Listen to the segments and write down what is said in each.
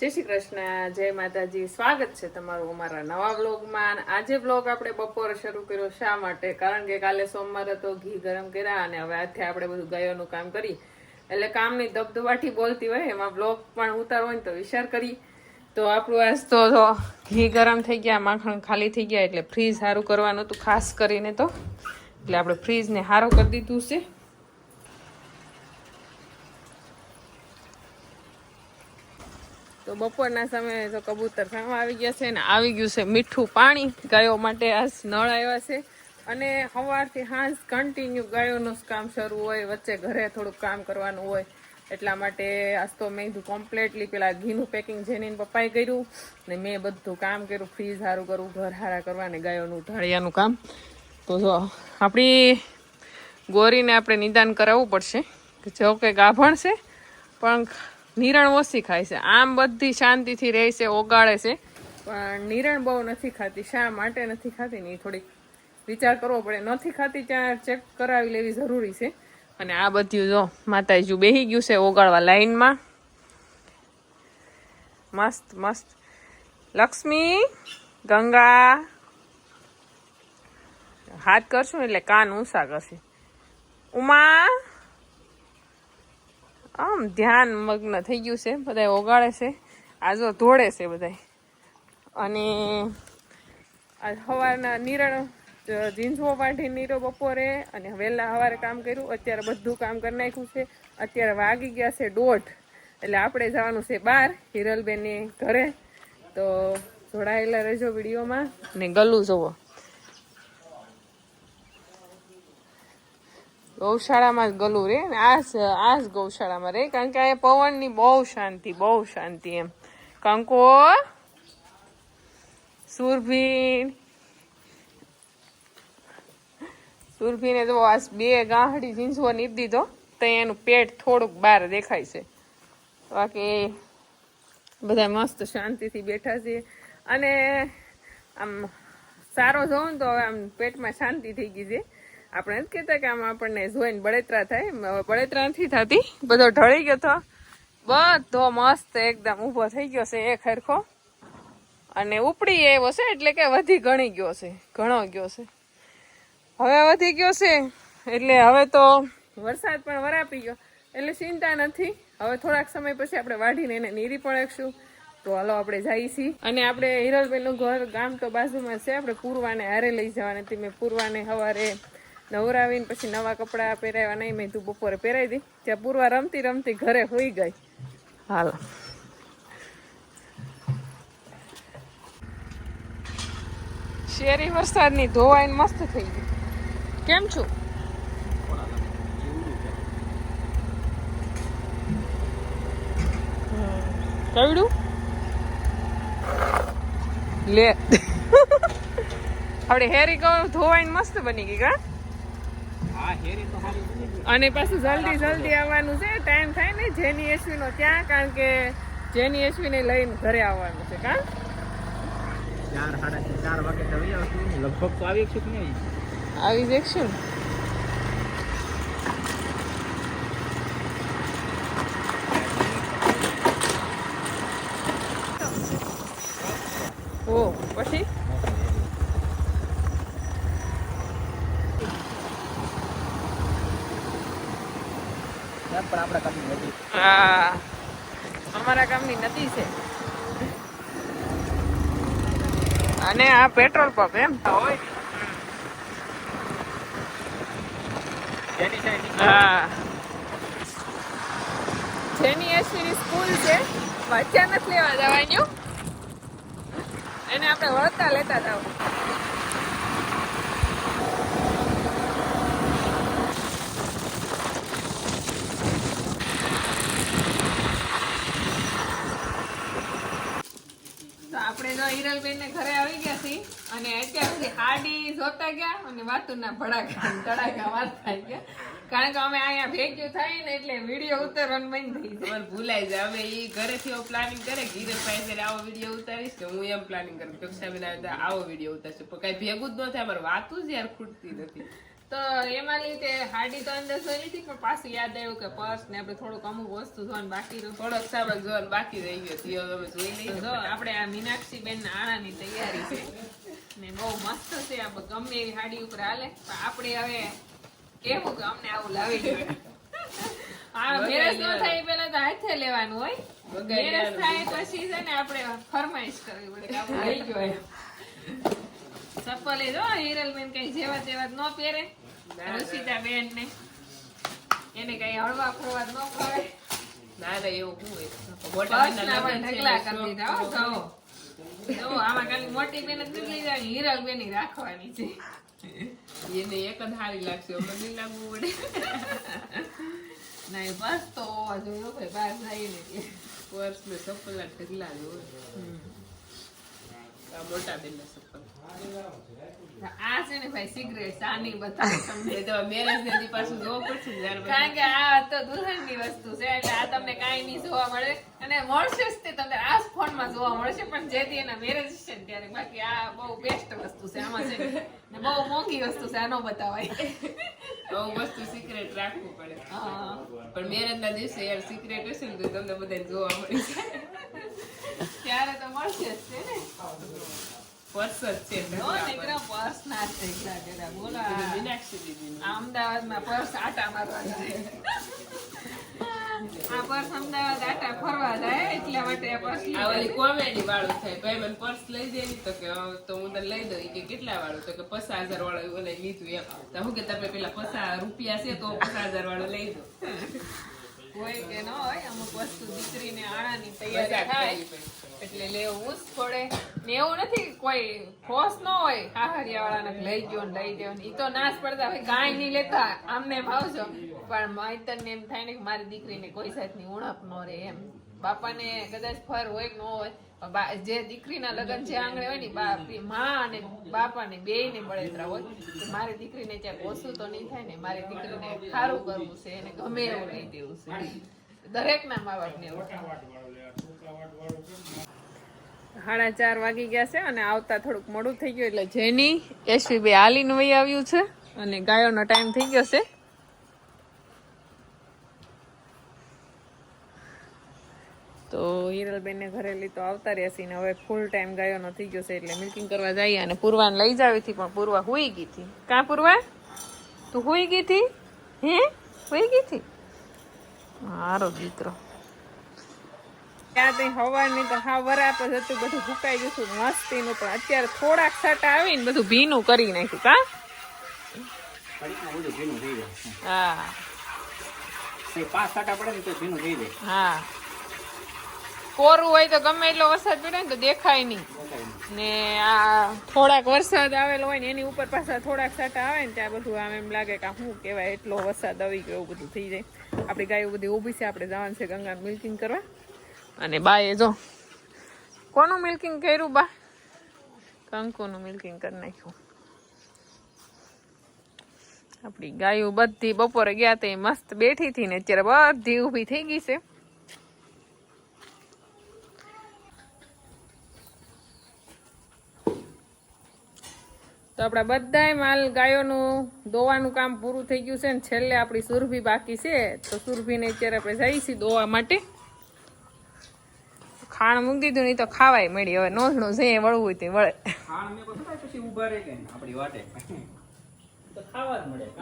જય શ્રી કૃષ્ણ, જય માતાજી. સ્વાગત છે તમારું અમારા નવા બ્લોગમાં આજે બ્લોગ આપણે બપોરે શરૂ કર્યો શા માટે? કારણ કે કાલે સોમવારે તો ઘી ગરમ કર્યા અને હવે આજથી આપણે બધું ગાયોનું કામ કરી. એટલે કામની ધબધબાટી બોલતી હોય, એમાં બ્લોગ પણ ઉતારવો હોય ને તો વિચાર કરી. તો આપણું આજ તો ઘી ગરમ થઈ ગયા, માખણ ખાલી થઈ ગયા, એટલે ફ્રીજ સારું કરવાનું હતું, ખાસ કરીને તો. એટલે આપણે ફ્રીજને સારું કરી દીધું છે. બપોરના સમયે તો કબૂતર ખાવા આવી ગયા છે ને આવી ગયું છે મીઠું પાણી. ગાયો માટે આ નળ આવ્યા છે. અને સવારથી હાંસ કન્ટિન્યુ ગાયોનું જ કામ શરૂ હોય, વચ્ચે ઘરે થોડુંક કામ કરવાનું હોય. એટલા માટે આજ તો મેં કીધું કમ્પ્લેટલી પેલા ઘીનું પેકિંગ જેની પપ્પાએ કર્યું ને મેં બધું કામ કર્યું ફ્રીજ સારું કરવું ઘર સારા કરવા ને ગાયોનું ઢાળિયાનું કામ. તો જો, આપણી ગોરીને આપણે નિદાન કરાવવું પડશે. જો કે ગાભણ છે પણ નિરણ ઓછી ખાય છે. આમ બધી શાંતિથી રહે છે, ઓગાળે છે. પણ નિરણ બહુ નથી ખાતી, શા માટે નથી ખાતી ને એ થોડીક વિચાર કરવો પડે. નથી ખાતી ત્યાં ચેક કરાવી લેવી જરૂરી છે. અને આ બધું જો માતાજી બેહી ગયું છે ઓગાળવા લાઈનમાં. મસ્ત મસ્ત. લક્ષ્મી, ગંગા. હાથ કરશું એટલે કાન ઊંસા કરશે. ઉમા. આમ ધ્યાન મગ્ન થઈ ગયું છે બધા ઓગાળે છે. આજો ધોળે છે બધા અને આ સવારના નિરણ ઝીંઝવો પાઠી નીરો બપોરે અને વહેલા સવારે કામ કર્યું, અત્યારે બધું કામ કરી નાખ્યું છે. અત્યારે વાગી ગયા છે દોઢ. એટલે આપણે જવાનું છે બહાર હિરલબેનની ઘરે. તો જોડાયેલા રહેજો વિડીયોમાં. ને ગલું જોવો. ગૌશાળામાં જ ગલું રે ને આ જ આ જ ગૌશાળામાં રે, કારણ કે આ પવનની બહુ શાંતિ બહુ શાંતિ એમ. કંકો, સુરભીન. સુરભીને તો આ બે ગાંહડી ઝીંઝવો નીપ તો એનું પેટ થોડુંક બહાર દેખાય છે. બાકી બધા મસ્ત શાંતિથી બેઠા છે. અને આમ સારો જોઉં તો હવે આમ પેટમાં શાંતિ થઈ ગઈ છે. આપણે નથી કહેતા કે આમ આપણને જોઈને બળેતરા થાય. બળેતરા નથી થતી. બધો ઢળી ગયો તો. બધો મસ્ત એકદમ ઊભો થઈ ગયો છે એ ખરખો. અને ઉપડી એવો છે એટલે કે વધી ગણી ગયો છે. ઘણો ગયો છે. હવે વધી ગયો છે. એટલે હવે તો વરસાદ પણ વરાપી ગયો. એટલે ચિંતા નથી. હવે થોડાક સમય પછી આપણે વાઢીને એને નીરી પણ રાખશું તો હાલો આપણે જઈએ છીએ. અને આપણે હિરલબેનનું ઘર ગામ તો બાજુમાં છે. આપણે પૂર્વાને હારે લઈ જવાની હતી મેં પૂર્વાને સવારે નવરાવીને પછી નવા કપડાં પહેરાવ્યા નહીં, મેં તું બપોરે પહેરાવી દી. ત્યાં પૂર્વા રમતી રમતી ઘરે હોઈ ગઈ. હાલ. શેરી વરસાદની ધોવાઈને મસ્ત થઈ ગઈ. કેમ છું? કવડું લે. આપણે હેરી કહું ધોવાઈને મસ્ત બની ગઈ, કા? અને પાછું જલ્દી જલ્દી આવવાનું છે. ટાઈમ થાય ને જેની એસવી નો ત્યાં કારણ કે જેની એસવી ને લઈને ઘરે આવવાનું છે કા? ચાર સાડા ચાર વાગે તો આવી આવશું. લગભગ તો આવી શકશું નહીં? આવી જઈશું ઓ પછી પણ આપણા નજીક હા. અમારા ગામની નદી છે. અને આ પેટ્રોલ પંપ એમ. હોય જેની સાઈડ હા જેની એસવીની સ્કૂલ છે વાંચ્યા નથી લેવા જવાનું એને આપણે વળતા લેતા જાવ તો આપણે જો હિરલબેન ને ઘરે આવી ગયા છીએ અને અત્યાર સુધી હાડી જોતા ગયા અને વાતુના ભડાકા તડાકા વારતા ગયા. કારણ કે અમે અહીંયા ભેગ્યું થાય ને એટલે વીડિયો ઉતારવાનું બંધ થઈ જાય. ભૂલાઈ જાય. હવે ઈ ઘરેથી પ્લાનિંગ કરે કે હીરે પાસે આવો વીડિયો ઉતારીશ કે હું એમ પ્લાનિંગ કરું. કક્ષાબેન આવે આવો વીડિયો ઉતારશું. કઈ ભેગું જ ન થાય, અમારે વાતું જ યાર ખૂટતી નથી. તો એમાં લીધે હાડી તો અંદર જોઈ લીધી પણ પાછું યાદ આવ્યું કે પર્સ ને આપણે થોડુંક અમુક વસ્તુ જોવાનું બાકી રહ્યું થોડોક સામાન જોવાનું બાકી રહી ગયો હવે જોઈ લઈએ. જો આપણે આ મીનાક્ષી બેન ના આણાની તૈયારી છે. ને બહુ મસ્ત છે આ ગમે એવી હાડી ઉપર હાલે. પણ આપણે હવે કેવું કે અમને આવું લાવી જોઈએ. હા મેરેજ ન થાય પેલા તો હાથે લેવાનું હોય. મેરેજ થાય પછી છે ને આપણે ફરમાઈશ કરવી પડે કે લઈ ગયો. ચપ્પલ જો હિરલબેન કઈ જેવા તેવા ન પહેરે. રુચિતા બેન ને એને કઈ હળવા ફરવા ન ફાવે ના ના એવું છે ઢગલા ને, કરી દીધા હો. જો, આમાં ખાલી મોટી બેન જ નીકળી જાય ને હિરલ બેન રાખવાની છે. એને એક જ હારી લાગશે અમને નહીં લાગવું પડે. નહીં બસ તો હો ભાઈ બહાર જઈને. પર્સ ને ચપ્પલ ઢગલા જ હોય. આ મોટા બેન આ છે ને ભાઈ સિગરેટ આની બતાવે તમને. તો મેરેજ ને દી પાછું જોવું પડશે કારણ કે આ તો દુલ્હનની વસ્તુ છે એટલે આ તમને કાંઈ નહીં જોવા મળે. અને મળશે જ તે તમને આ ફોનમાં જોવા મળશે પણ જેથી એના મેરેજ છે ને ત્યારે બાકી આ બહુ બેસ્ટ વસ્તુ છે આમાં છે ને. બહુ મોંઘી વસ્તુ છે આ ન બતાવાય. બહુ વસ્તુ સિક્રેટ રાખવું પડે. પણ મેરેજ ના દિવસે યાર સિક્રેટ હશે ને તો તમને બધાને જોવા મળી. ત્યારે તો મળશે જ છે ને? પર્સ જ છે નો પર્સ ના જ નીકળ્યા કર્યા. બોલો. મીનાક્ષી દીદીનું. અમદાવાદમાં પર્સ આટા મારવા જાય. આ પર્સ અમદાવાદ આટા ફરવા જાય એટલા માટે આ પર્સ આ કોમેડી વાળું થાય. ભાઈ મને પર્સ લઈ દે તો કે તો હું તને લઈ દઉં. કે કેટલા વાળું? તો કે પચાસ હજાર વાળું. લઈ લીધું એમ. તો હું કે તમે પેલા પચાસ રૂપિયા છે તો પચાસ હજાર વાળું લઈ દો. હોય કે ન હોય અમુક વસ્તુ દીકરીને આણાની તૈયારી થાય. એટલે લેવું જ પડે. ને એવું નથી કોઈ ખોસ ન હોય. હાહરિયા વાળાને લઈ ગયો ને લઈ ગયો ને. ઈ તો નાશ પડતા હોય. કાંઈ નહીં લેતા. આમને એમ આવજો પણ માઈતરને એમ થાય ને કે મારી દીકરીને કોઈ સાથની ઉણપ ન રહે એમ. બાપાને કદાચ ફર હોય કે ન હોય જે દીકરીના લગ્ન જે આંગણે હોય ને બાપી મા અને બાપાને બેયને બળેતરા હોય મારી દીકરીને ક્યાંક ઓછું તો નહીં થાય ને. મારી દીકરીને સારું કરવું છે એને ગમે એવું લઈ દેવું છે. દરેકના મા બાપને એવું. સાડા ચાર વાગી ગયા છે અને આવતા થોડુંક મોડું થઈ ગયું એટલે જેની એસવી બે હાલીને વહી આવ્યું છે અને ગાયોનો ટાઈમ થઈ ગયો છે. તો હિરલબેનને ઘરેલી તો આવતા રહ્યા છે ને હવે ફૂલ ટાઈમ ગાયોનો થઈ ગયો છે એટલે મિલ્કિંગ કરવા જઈએ અને પૂર્વાને લઈ જાવી હતી, પણ પૂર્વા હોઈ ગઈ હતી. કાં પૂર્વા? તું હોઈ ગઈ હતી? હે? હોઈ ગઈ હતી? મારો દીકરો. ત્યાં તઈ હવાની તો હા, વરાપ જ હતું, બધું ફૂકાઈ ગયું હતું, મસ્તીનું પણ. અત્યારે થોડાક છટા આવીને બધું ભીનું કરી નાખ્યું હા. ને તો હા. કોરું હોય તો ગમે એટલો વરસાદ પડે ને તો દેખાય નહીં. ને આ થોડાક વરસાદ આવેલો હોય ને એની ઉપર પાછા થોડાક સાટા આવે ને ત્યાં બધું આમ એમ લાગે કે શું કહેવાય, એટલો વરસાદ આવી ગયો બધું થઈ જાય. આપણી ગાયો બધી ઊભી છે, આપણે જવાનું છે ગંગા મિલ્કિંગ કરવા. અને બાએ જો, કોનું મિલ્કિંગ કર્યું બા? કંકુનું મિલ્કિંગ કરી નાખ્યું. આપણી ગાયો બધી બપોરે ગયા તે મસ્ત બેઠી હતી ને અત્યારે બધી ઊભી થઈ ગઈ છે. તો આપણા બધાય માલ ગાયોનું દોવાનું કામ પૂરું થઈ ગયું છે ને છેલ્લે આપણી સુરભી બાકી છે. તો સુરભીને અત્યારે આપણે જઈશું દોવા માટે. ખાણ મૂકી દીધું નહીં તો ખાવાય મળી. હવે નોંધણું જે વળવું હોય તે વળે.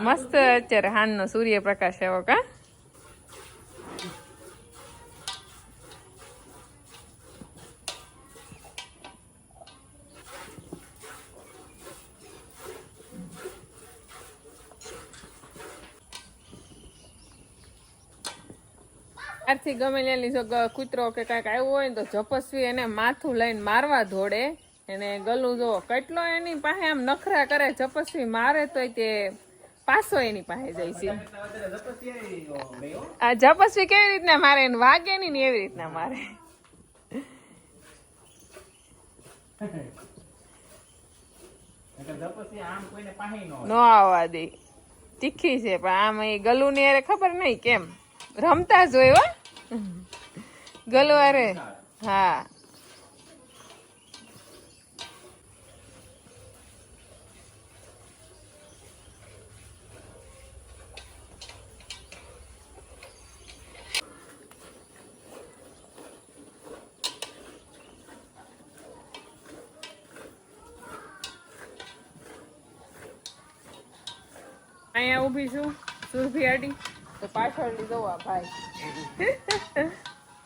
મસ્ત અત્યારે હાનનો સૂર્યપ્રકાશ એવો કા? ત્યારથી ગમે ત્યાંની કૂતરો કે કાંઈક આવ્યો હોય તો જપસ્વી એને માથું લઈને મારવા ધોડે એને ગલું જો, કેટલો એની પાસે આમ નખરા કરે, જપસ્વી મારે તો તે પાછો એની પાસે જાય છે. આ જપસ્વી કેવી રીતના મારે એને વાગે નહીં ને એવી રીતના મારે. ન આવવા દે. તીખી છે, પણ આમ એ ગલુ ને ખબર નહીં કેમ. રમતા જ ગલવારે હા. અહીંયા ઊભી છું સુરભી આડી. તો પાછળ લીધો આ ભાઈ.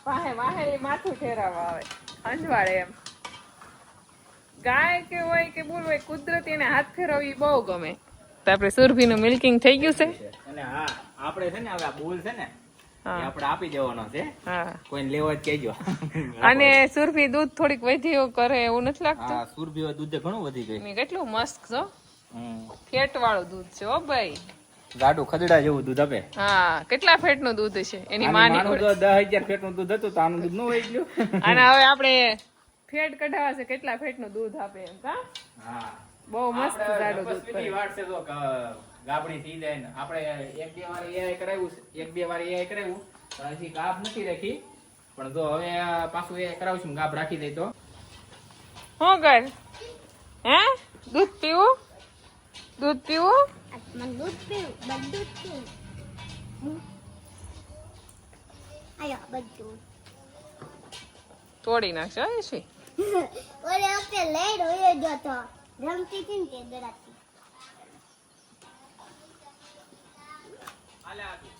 વાહે વાહે માથું ઠેરાવા આવે. અંજવાળે એમ. ગાય કે હોય કે બોલ હોય કુદરતી એને હાથ ફેરવવી બહુ ગમે. તો આપણે સુરભીનું મિલ્કિંગ થઈ ગયું છે. અને હા આપણે છે ને હવે આ બોલ છે ને આપણે આપી દેવાનો છે. કોઈને લેવો જ કહેજો. અને સુરભી દૂધ થોડીક વધ્યું કરે એવું નથી લાગતું? હા સુરભી દૂધ ઘણું વધી ગયું. કેટલું મસ્ત છો ફેટ વાળું દૂધ છે હો ભાઈ. જાડું ખદડા જેવું દૂધ આપે. હા કેટલા ફેટનું દૂધ છે? એની માની દસ હજાર પેટનું દૂધ હતું તો આનું દૂધનું હોય ગયું. અને હવે આપણે ફેટ કઢાવા છે કેટલા ફેટનું દૂધ આપે એમ કા? બહુ મસ્ત ગાડું દૂધ કરે. વાત છે તો ગાબડી થઈ જાય ને આપણે એક બે વાર એ કરાવ્યું છે એક બે વાર AI કરાવ્યું પણ હજી ગાબ નથી રાખી. પણ જો હવે પાછું એ કરાવશું ગાબ રાખી દઈ તો. શું કર? હે? દૂધ પીવું? દૂધ પીવું? મને દૂધ પીવું બધું જ પીવું આયો બધું તોડી નાખશો છે ઓલે વખતે લઈ રહ્યો જો તો. રમતી હતી ને તે દડાતી હાલે આગળ.